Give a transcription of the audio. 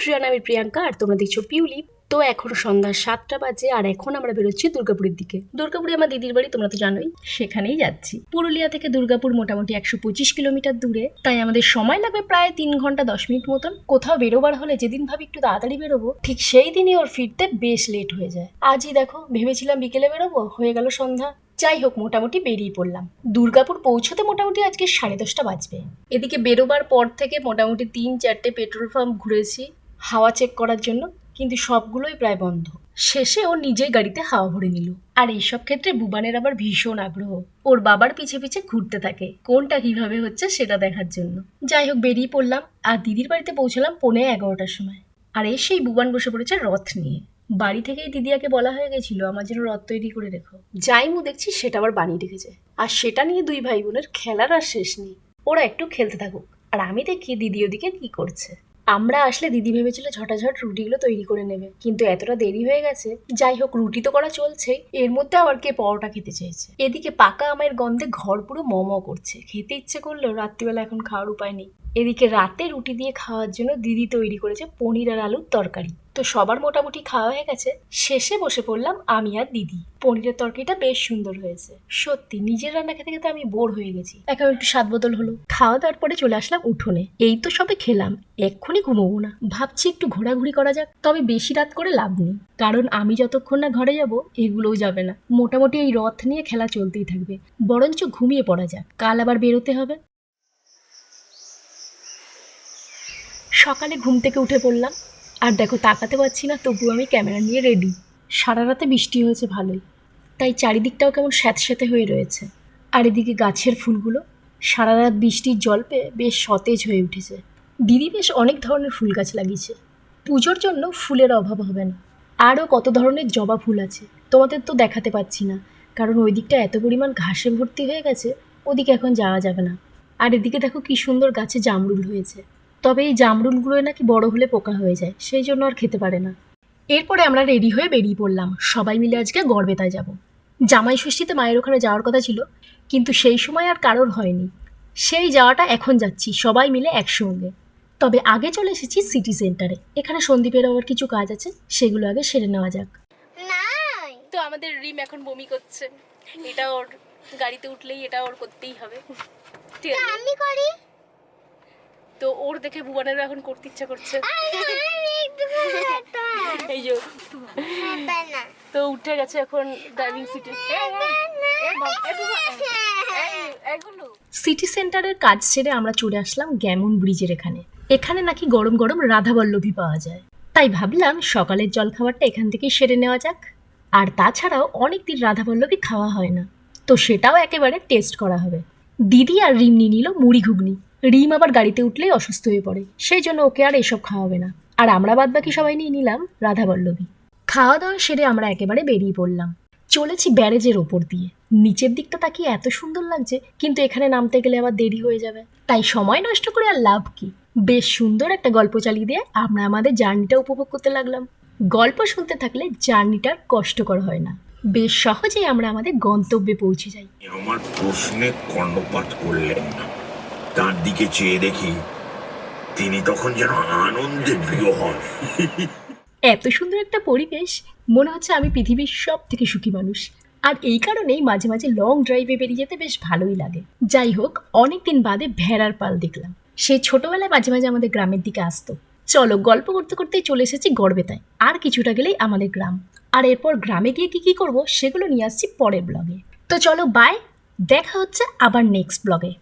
প্রিয়ান আমি প্রিয়াঙ্কা আর তোমরা দেখছ পিউলি তো এখন সন্ধ্যা সাতটা বাজে আর এখন আমরা বেরোচ্ছি দুর্গাপুরের দিকে। দুর্গাপুরে আমার দিদির বাড়ি তোমরা তো জানোই। সেখানেই যাচ্ছি। পুরুলিয়া থেকে দুর্গাপুর মোটামুটি একশো পঁচিশ কিলোমিটার দূরে। তাই আমাদের সময় লাগবে প্রায় তিন ঘণ্টা দশ মিনিট মতন। কোথাও বেরোবার হলে যেদিন ভাবি একটু তাড়াতাড়ি বেরোবো ঠিক সেই দিনই ওর ফিরতে বেশ লেট হয়ে যায়। আজই দেখো ভেবেছিলাম বিকেলে বেরোবো হয়ে গেল সন্ধ্যা। যাই হোক মোটামুটি বেরিয়ে পড়লাম। দুর্গাপুর পৌঁছতে মোটামুটি আজকে সাড়ে দশটা বাজবে। এদিকে বেরোবার পর থেকে মোটামুটি তিন চারটে পেট্রোল পাম্প ঘুরেছি। হাওয়া চেক করার জন্য কিন্তু সবগুলোই প্রায় বন্ধ। শেষে ও নিজেই গাড়িতে হাওয়া ভরে নিল। আর এইসব ক্ষেত্রে বুবানের আবার ভীষণ আগ্রহ। ওর বাবার পিছে পিছে ঘুরতে থাকে। কোনটা কীভাবে হচ্ছে সেটা দেখার জন্য। যাই হোক, বেরিয়ে পড়লাম আর দিদির বাড়িতে পৌঁছলাম পৌনে এগারোটার সময়। আর এসেই বুবান বসে পড়েছে রথ নিয়ে। বাড়ি থেকেই দিদিয়াকে বলা হয়ে গেছিল, আমার জন্য রথ তৈরি করে রেখো। যাই মু দেখছি সেটা আবার বানিয়ে রেখেছে। আর সেটা নিয়ে দুই ভাই বোনের খেলার আর শেষ নেই। ওরা একটু খেলতে থাকুক। আর আমি দেখি দিদি ওদিকে কি করছে। আমরা আসলে দিদি ভেবেছিল ঝটাঝট রুটিগুলো তৈরি করে নেবে, কিন্তু এতটা দেরি হয়ে গেছে। যাই হোক, রুটি তো করা চলছে। এর মধ্যে আবার কে পরোটা খেতে চেয়েছে? এদিকে পাকা আমের গন্ধে ঘর পুরো মম করছে। খেতে ইচ্ছে করলেও রাত্রিবেলা এখন খাওয়ার উপায় নেই। এদিকে রাতে রুটি দিয়ে খাওয়ার জন্য দিদি তৈরি করেছে পনির আর আলুর তরকারি। তো সবার মোটামুটি খাওয়া হয়ে গেছে। শেষে বসে পড়লাম আমি আর দিদি। পনিরের তরকারিটা বেশ সুন্দর হয়েছে। সত্যি, নিজের রান্না খেতে খেতে আমি বোর হয়ে গেছি। এখন একটু স্বাদ বদল হলো। খাওয়া দাওয়ার পরে চলে আসলাম উঠোনে। এই তো সবে খেলাম। এক্ষুনি ঘুমোবো না। ভাবছি একটু ঘোরাঘুরি করা যাক, তবে বেশি রাত করে লাভ নেই। কারণ আমি যতক্ষণ না ঘরে যাব, এগুলোও যাবে না। মোটামুটি এই রথ নিয়ে খেলা চলতেই থাকবে। বরঞ্চ ঘুমিয়ে পড়া যাক। কাল আবার বেরোতে হবে। সকালে ঘুম থেকে উঠে পড়লাম। আর দেখো তাকাতে পারছি না, তবুও আমি ক্যামেরা নিয়ে রেডি সারা রাতে বৃষ্টি হয়েছে ভালোই। তাই চারিদিকটাও কেমন স্যাঁতস্যাঁতে হয়ে রয়েছে। আর এদিকে গাছের ফুলগুলো, সারা রাত বৃষ্টির জল পেয়ে বেশ সতেজ হয়ে উঠেছে। দিদি বেশ অনেক ধরনের ফুল গাছ লাগিয়েছে। পুজোর জন্য ফুলের অভাব হবে না। আরও কত ধরনের জবা ফুল আছে, তোমাদের তো দেখাতে পাচ্ছি না। কারণ ওই দিকটা এত পরিমাণ ঘাসে ভর্তি হয়ে গেছে, ওদিকে এখন যাওয়া যাবে না। আর এদিকে দেখো কি সুন্দর গাছে জামরুল হয়েছে। তবে এই জামরুলগুলো নাকি বড় হলে পোকা হয়ে যায় সেই জন্য আর খেতে পারে না। এরপরে আমরা রেডি হয়ে বেরিয়ে পড়লাম। সবাই মিলে আজকে গড়বেতায় যাব। জামাই ষষ্ঠীতে মায়ের ওখানে যাওয়ার কথা ছিল কিন্তু সেই সময় আর কারোর হয়নি। সেই যাওয়াটা এখন যাচ্ছি সবাই মিলে একসঙ্গে। তবে আগে চলে এসেছি সিটি সেন্টারে। এখানে সন্দীপের আবার কিছু কাজ আছে সেগুলো আগে সেরে নেওয়া যাক। তো আমাদের রিম এখন বমি করছে। এটা ওর গাড়িতে উঠলেই এটা ওর করতেই হবে। ঠিক তা আমি করি? তো ওর দেখে ভুবনেরও এখন করতে ইচ্ছা করছে। এই যে। তো উঠে গেছে এখন ড্রাইভিং সিটে সিটি সেন্টারের কাজ সেরে আমরা চলে আসলাম গ্যামন ব্রিজের এখানে। এখানে নাকি গরম গরম রাধাবল্লভী পাওয়া যায়। তাই ভাবলাম সকালের জলখাবারটা এখান থেকেই সেরে নেওয়া যাক। আর তাছাড়াও অনেক দিন রাধাবল্লভী খাওয়া হয় না। তো সেটাও একেবারে টেস্ট করা হবে। দিদি আর রিমনি নিল মুড়ি ঘুগনি। রিম আবার গাড়িতে উঠলেই অসুস্থ হয়ে পড়ে। সেই জন্য ওকে আর এসব খাওয়াবে না। আর আমরা বাদ বাকি সবাই নিয়ে নিলাম রাধাবল্লভী। খাওয়া দাওয়া সেরে আমরা একেবারে বেরিয়ে পড়লাম। চলেছি ব্যারেজের ওপর দিয়ে। নিচের দিকটা তাকিয়ে এত সুন্দর লাগছে, কিন্তু এখানে নামতে গেলে আবার দেরি হয়ে যাবে। তাই সময় নষ্ট করে আর লাভ কি? বেশ সুন্দর একটা গল্প চালিয়ে দিয়ে আমরা আমাদের জার্নিটা উপভোগ করতে লাগলাম। গল্প শুনতে থাকলে জার্নিটার কষ্টকর হয় না। বেশ সহজেই আমরা আমাদের গন্তব্যে পৌঁছে যাই। আমার প্রশ্নে কর্ণপাত করলেন না। তার দিকে চেয়ে দেখি তিনি তখন যেন আনন্দে প্রিয় হন। এত সুন্দর একটা পরিবেশ, মনে হচ্ছে আমি পৃথিবীর সব থেকে সুখী মানুষ। আর এই কারণেই মাঝে মাঝে লং ড্রাইভে বেরিয়ে যেতে বেশ ভালোই লাগে। যাই হোক, অনেকদিন বাদে ভেড়ার পাল দেখলাম। সে ছোটবেলায় মাঝে মাঝে আমাদের গ্রামের দিকে আসতো। চলো, গল্প করতে করতেই চলে এসেছি গড়বেতায়। আর কিছুটা গেলেই আমাদের গ্রাম। আর এরপর গ্রামে গিয়ে কি কি করব, সেগুলো নিয়ে আসছি পরের ব্লগে তো চলো বাই দেখা হচ্ছে আবার নেক্সট ব্লগে